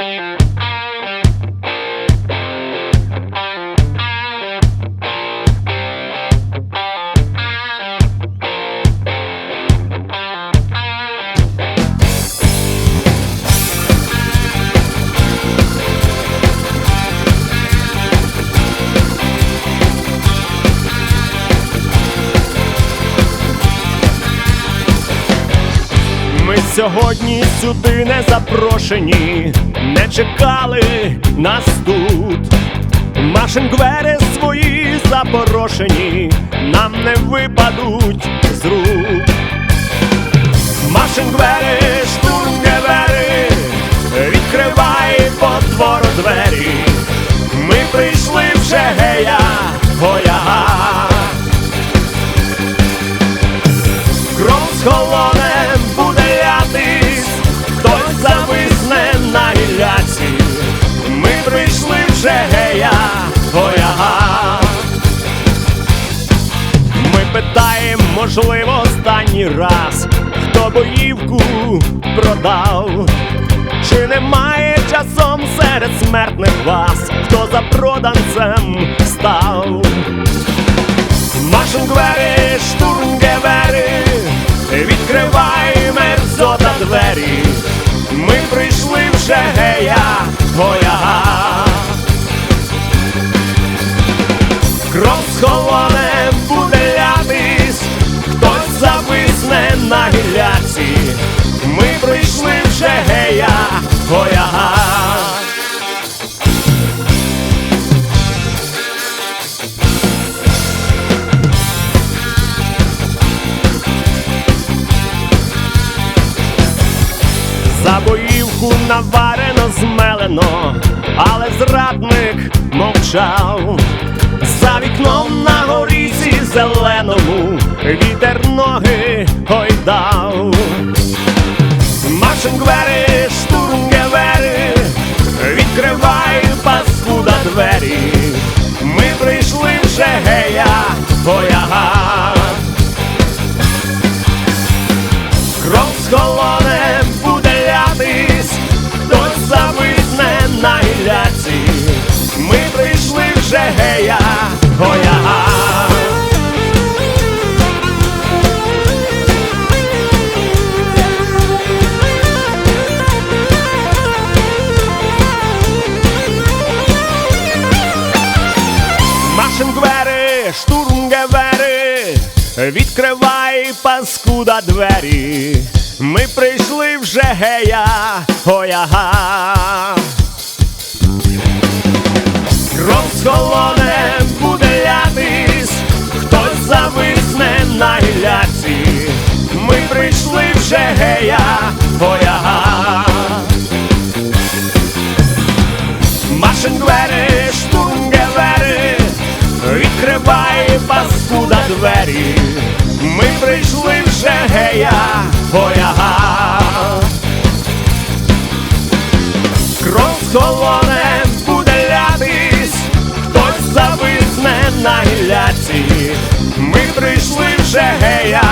Ми сьогодні сюди не запрошені, не чекали нас тут. Машингвери свої запорошені, нам не випадуть з рук. Машингвери, штурмгевери, відкривай потворо двері. Ми прийшли вже гея, гоя. Кров схолоне вже гея, гоя. Ми питаємо, можливо, останній раз, хто боївку продав. Чи немає часом серед смертних вас, хто за проданцем став? Машингвери, штурмгевери, відкривай мерзота двері. Ми прийшли вже гея, наварено змелено, але зрадник мовчав. За вікном на горіці зеленому вітер ноги гойдав. Машингвери, штурмгевери, відкривай паскуда двері. Ми прийшли вже Машингвери, штурмгевери, відкривай паскуда двері. Ми прийшли вже гея, гояга. Кров схолоне буде лятись, хтось зависне на гілляці. Ми прийшли вже гея, гояга. Машингвери, штурмгевери, двері. Ми прийшли вже гея, вояга. Кров схолоне буде лятись, хтось зависне на гіляці, Ми прийшли вже гея,